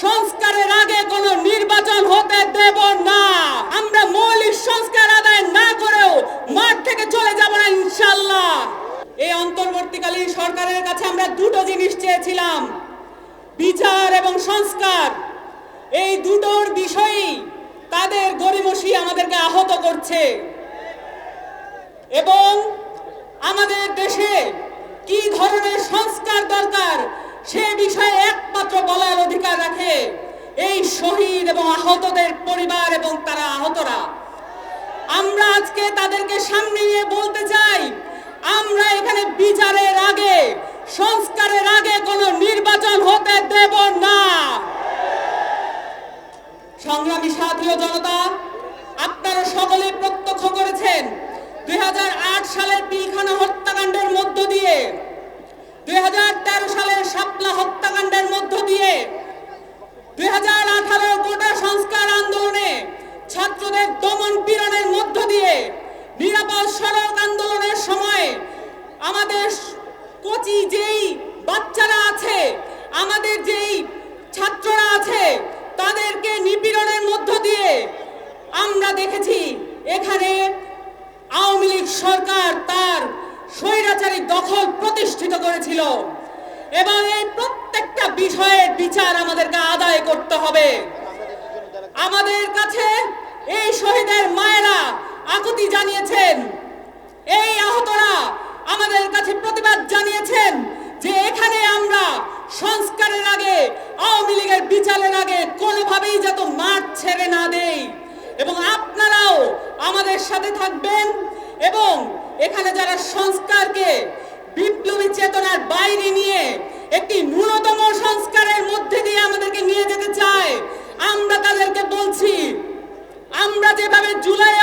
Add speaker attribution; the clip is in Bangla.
Speaker 1: সংস্কারের আগে কোনো নির্বাচন হতে দেব না। আমরা মৌলিক সংস্কার আদায় না করেও মাঠ থেকে চলে যাব না ইনশাল্লাহ এই অন্তর্বর্তীকালীন সরকারের কাছে আমরা দুটো জিনিস চেয়েছিলাম। বিচার এবং সংস্কার। এই দুটোর বিষয়ই তাদের গরিমসি আমাদেরকে আহত করছে। এবং আমাদের দেশে কি ধরনের সংস্কার দরকার সে বিষয়ে একমাত্র শহীদ এবং আহতদের পরিবার এবং তারা আহতরা। আমরা আজকে তাদেরকে সামনে নিয়ে বলতে চাই, আমরা এখানে বিচারের আগে, সংস্কারের আগে কোনো নির্বাচন হতে দেব না। সংগ্রামী সাথী জনতা, আপনারা সকলে আমাদের কচি যেই বাচ্চারা আছে, আমাদের যেই ছাত্ররা আছে, তাদেরকে নিপীড়নের মধ্য দিয়ে আমরা দেখেছি, এখানে আওয়ামী লীগ সরকার তার স্বৈরাচারী দখল প্রতিষ্ঠিত করেছিল। এবং এই প্রত্যেকটা বিষয়ের বিচার আমাদেরকে আদায় করতে হবে। আমাদের কাছে এই শহীদের মায়েরা আগে কোনোভাবেই যত মাঠ ছেড়ে না দেই। এবং আপনারাও আমাদের সাথে থাকবেন এবং এখানে যারা সংস্কারকে বিপ্লবী চেতনার বাইরে নিয়ে একটি ন্যূনতম সংস্কারের মধ্যে দিয়ে আমাদেরকে নিয়ে যেতে চায়, আমরা তাদেরকে বলছি, আমরা যেভাবে জুলাই